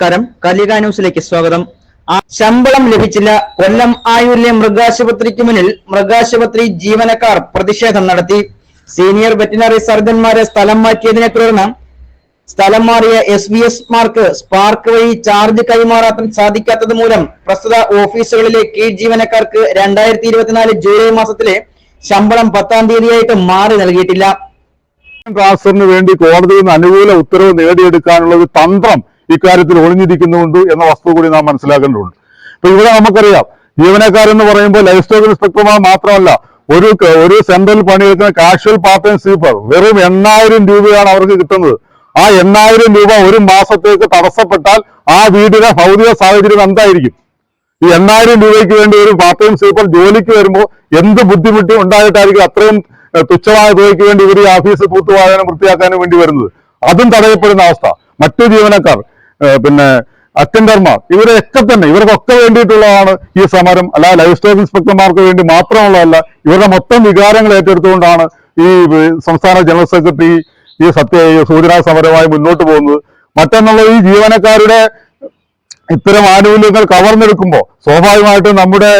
നമസ്കാരം. കലിക ന്യൂസിലേക്ക് സ്വാഗതം. ശമ്പളം ലഭിച്ചില്ല. കൊല്ലം ആയൂരിലെ മൃഗാശുപത്രിക്ക് മുന്നിൽ മൃഗാശുപത്രി ജീവനക്കാർ പ്രതിഷേധം നടത്തി. സീനിയർ വെറ്റിനറി സർജന്മാരെ സ്ഥലം മാറ്റിയതിനെ തുടർന്ന് സ്ഥലം മാറിയ S B S mark spark വഴി ചാർജ് കൈമാറാൻ സാധിക്കാത്തത് മൂലം പ്രസ്തുത ഓഫീസുകളിലെ കീഴ് ജീവനക്കാർക്ക് രണ്ടായിരത്തി ഇരുപത്തിനാല് ജൂലൈ മാസത്തിലെ ശമ്പളം പത്താം തീയതിയായിട്ട് മാറി നൽകിയിട്ടില്ല. ട്രാൻസ്ഫറിന് വേണ്ടി കോടതിയിൽ നിന്ന് അനുകൂല ഉത്തരവ് നേടിയെടുക്കാനുള്ള ഒരു തന്ത്രം ഇക്കാര്യത്തിൽ ഒളിഞ്ഞിരിക്കുന്നുണ്ട് എന്ന വസ്തു കൂടി നാം മനസ്സിലാക്കേണ്ടതുണ്ട്. ഇപ്പൊ ഇവിടെ നമുക്കറിയാം ജീവനക്കാരെന്ന് പറയുമ്പോൾ ലൈഫ് സ്റ്റോക്ക് ഇൻസ്പെക്ടർമാർ മാത്രമല്ല ഒരു ഒരു സെൻട്രൽ പണിയെടുക്കുന്ന കാഷ്വൽ പാർട്ട് ടൈം സ്വീപ്പർ വെറും എണ്ണായിരം രൂപയാണ് അവർക്ക് കിട്ടുന്നത്. ആ എണ്ണായിരം രൂപ ഒരു മാസത്തേക്ക് തടസ്സപ്പെട്ടാൽ ആ വീടിന്റെ ഭൗതിക സാഹചര്യം എന്തായിരിക്കും? ഈ എണ്ണായിരം രൂപയ്ക്ക് വേണ്ടി ഒരു പാർട്ട് ടൈം സ്വീപ്പർ ജോലിക്ക് വരുമ്പോൾ എന്ത് ബുദ്ധിമുട്ട് ഉണ്ടായിട്ടായിരിക്കും അത്രയും തുച്ഛമായ തുകയ്ക്ക് വേണ്ടി ഇവർ ഈ ഓഫീസ് തൂത്തുവാകാനും വൃത്തിയാക്കാനും വേണ്ടി വരുന്നത്? അതും തടയപ്പെടുന്ന അവസ്ഥ. മറ്റു ജീവനക്കാർ പിന്നെ അറ്റൻഡർമാർ ഇവരൊക്കെ തന്നെ ഇവർക്കൊക്കെ വേണ്ടിയിട്ടുള്ളതാണ് ഈ സമരം. അല്ല ലൈഫ് സ്റ്റൈൽ ഇൻസ്പെക്ടർമാർക്ക് വേണ്ടി മാത്രമുള്ളതല്ല ഇവരുടെ മൊത്തം വികാരങ്ങൾ ഏറ്റെടുത്തുകൊണ്ടാണ് ഈ സംസ്ഥാന ജനറൽ സെക്രട്ടറി ഈ സത്യ സൂചനാ സമരമായി മുന്നോട്ട് പോകുന്നത്. മറ്റൊന്നുള്ളത് ഈ ജീവനക്കാരുടെ ഇത്തരം ആനുകൂല്യങ്ങൾ കവർന്നെടുക്കുമ്പോൾ സ്വാഭാവികമായിട്ടും നമ്മുടെ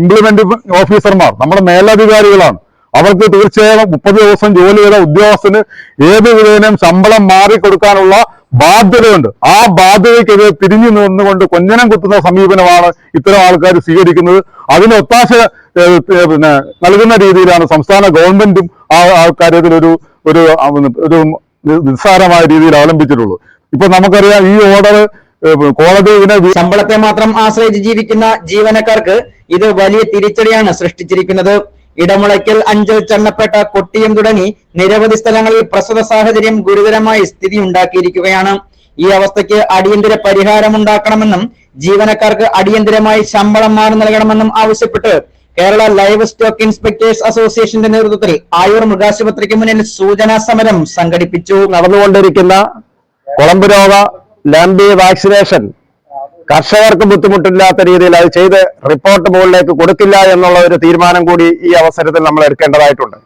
ഇംപ്ലിമെന്റ് ഓഫീസർമാർ നമ്മുടെ മേലധികാരികളാണ്. അവർക്ക് തീർച്ചയായും മുപ്പത് ദിവസം ജോലി ചെയ്ത ഉദ്യോഗസ്ഥന് ഏത് വിധേനയും ശമ്പളം മാറിക്കൊടുക്കാനുള്ള ബാധ്യതയുണ്ട്. ആ ബാധ്യതയ്ക്കെതിരെ തിരിഞ്ഞു നിന്നുകൊണ്ട് കൊഞ്ഞനം കുത്തുന്ന സമീപനമാണ് ഇത്തരം ആൾക്കാർ സ്വീകരിക്കുന്നത്. അതിന് ഒത്താശ പിന്നെ നൽകുന്ന രീതിയിലാണ് സംസ്ഥാന ഗവൺമെന്റും ആ ആൾക്കാരെതിൽ ഒരു ഒരു നിസ്സാരമായ രീതിയിൽ അവലംബിച്ചിട്ടുള്ളത് ഇപ്പൊ നമുക്കറിയാം ഈ ഓർഡർ കോടതി ഇതിനെ ശമ്പളത്തെ മാത്രം ആശ്രയിച്ച് ജീവിക്കുന്ന ജീവനക്കാർക്ക് ഇത് വലിയ തിരിച്ചടിയാണ് സൃഷ്ടിച്ചിരിക്കുന്നത്. ഇടമുളയ്ക്കൽ അഞ്ചൽ ചണ്ണപ്പേട്ട കൊട്ടിയം തുടങ്ങി നിരവധി സ്ഥലങ്ങളിൽ പ്രസവ സാഹചര്യം ഗുരുതരമായി സ്ഥിതി ഉണ്ടാക്കിയിരിക്കുകയാണ്. ഈ അവസ്ഥയ്ക്ക് അടിയന്തര പരിഹാരമുണ്ടാക്കണമെന്നും ജീവനക്കാർക്ക് അടിയന്തരമായി ശമ്പളം മാറി നൽകണമെന്നും ആവശ്യപ്പെട്ട് കേരള ലൈവ് സ്റ്റോക്ക് ഇൻസ്പെക്ടേഴ്സ് അസോസിയേഷന്റെ നേതൃത്വത്തിൽ ആയൂർ മൃഗാശുപത്രിക്ക് മുന്നിൽ സൂചനാ സമരം സംഘടിപ്പിച്ചു. നടന്നുകൊണ്ടിരിക്കുന്ന കുളമ്പ് രോഗ ലാംബി വാക്സിനേഷൻ കർഷകർക്ക് ബുദ്ധിമുട്ടില്ലാത്ത രീതിയിൽ അത് ചെയ്ത് റിപ്പോർട്ട് മുകളിലേക്ക് കൊടുക്കില്ല എന്നുള്ള ഒരു തീരുമാനം കൂടി ഈ അവസരത്തിൽ നമ്മൾ എടുക്കേണ്ടതായിട്ടുണ്ട്.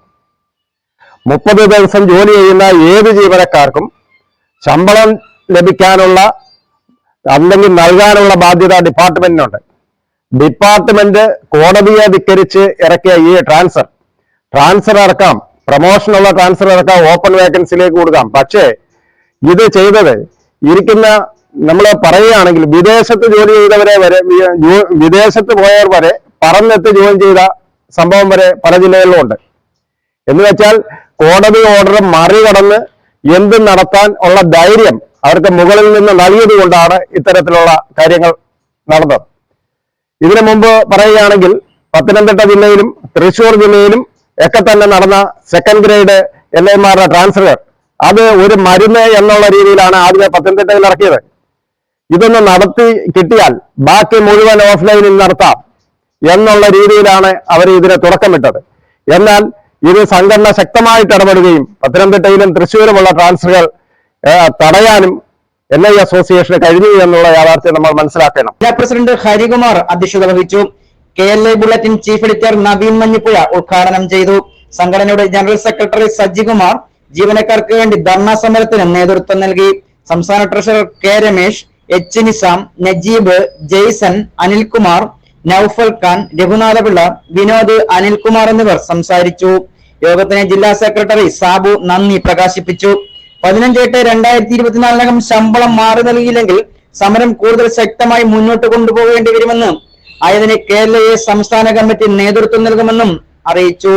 മുപ്പത് ദിവസം ജോലി ചെയ്യുന്ന ഏത് ജീവനക്കാർക്കും ശമ്പളം ലഭിക്കാനുള്ള അല്ലെങ്കിൽ നൽകാനുള്ള ബാധ്യത ഡിപ്പാർട്ട്മെന്റിനുണ്ട്. ഡിപ്പാർട്ട്മെന്റ് കോടതിയെ ധിക്കരിച്ച് ഇറക്കിയ ഈ ട്രാൻസ്ഫർ ട്രാൻസ്ഫർ ഇറക്കാം പ്രൊമോഷനുള്ള ട്രാൻസ്ഫർ ഇറക്കാം ഓപ്പൺ വേക്കൻസിയിലേക്ക് കൊടുക്കാം. പക്ഷേ ഇത് ചെയ്തത് ഇരിക്കുന്ന നമ്മൾ പറയുകയാണെങ്കിൽ വിദേശത്ത് ജോലി ചെയ്തവരെ വരെ വിദേശത്ത് പോയവർ വരെ പറന്നെത്തി ജോയിൻ ചെയ്ത സംഭവം വരെ പല ജില്ലകളിലും ഉണ്ട്. എന്ന് വെച്ചാൽ കോടതി ഓർഡർ മറികടന്ന് എന്തും നടത്താൻ ഉള്ള ധൈര്യം അവർക്ക് മുകളിൽ നിന്ന് നൽകിയത് കൊണ്ടാണ് ഇത്തരത്തിലുള്ള കാര്യങ്ങൾ നടന്നത്. ഇതിനു മുമ്പ് പറയുകയാണെങ്കിൽ പത്തനംതിട്ട ജില്ലയിലും തൃശൂർ ജില്ലയിലും ഒക്കെ തന്നെ നടന്ന സെക്കൻഡ് ഗ്രേഡ് എൽ ട്രാൻസ്ഫർ അത് ഒരു മരുന്ന് എന്നുള്ള രീതിയിലാണ് ആദ്യമേ പത്തനംതിട്ടയിൽ ഇറക്കിയത്. ഇതൊന്ന് നടത്തി കിട്ടിയാൽ ബാക്കി മുഴുവൻ ഓഫ്ലൈനിൽ നടത്താം എന്നുള്ള രീതിയിലാണ് അവർ ഇതിനെ തുടക്കമിട്ടത്. എന്നാൽ ഇത് സംഘടന ശക്തമായിട്ട് ഇടപെടുകയും പത്തനംതിട്ടയിലും തൃശ്ശൂരുമുള്ള ട്രാൻസ്ഫറുകൾ തടയാനും എൻ ഐ അസോസിയേഷന് കഴിഞ്ഞു എന്നുള്ള യാഥാർത്ഥ്യം നമ്മൾ മനസ്സിലാക്കണം. ജില്ലാ പ്രസിഡന്റ് ഹരികുമാർ അധ്യക്ഷത വഹിച്ചു. K L I bulletin chief editor Naveen Manjippuzha ഉദ്ഘാടനം ചെയ്തു. സംഘടനയുടെ ജനറൽ സെക്രട്ടറി സജികുമാർ ജീവനക്കാർക്ക് വേണ്ടി ധർണാ സമരത്തിന് നേതൃത്വം നൽകി. സംസ്ഥാന treasurer K Ramesh H Nizam Najeeb Jaison Anilkumar Naufal Khan Raghunathapillai Vinod Anilkumar എന്നിവർ സംസാരിച്ചു. യോഗത്തിന് ജില്ലാ സെക്രട്ടറി സാബു നന്ദി പ്രകാശിപ്പിച്ചു. പതിനഞ്ച് എട്ട് രണ്ടായിരത്തി ഇരുപത്തിനാലിനകം ശമ്പളം മാറി നൽകിയില്ലെങ്കിൽ സമരം കൂടുതൽ ശക്തമായി മുന്നോട്ട് കൊണ്ടുപോകേണ്ടി വരുമെന്ന് ആയതിന് കേരളയെ സംസ്ഥാന കമ്മിറ്റി നേതൃത്വം നൽകുമെന്നും അറിയിച്ചു.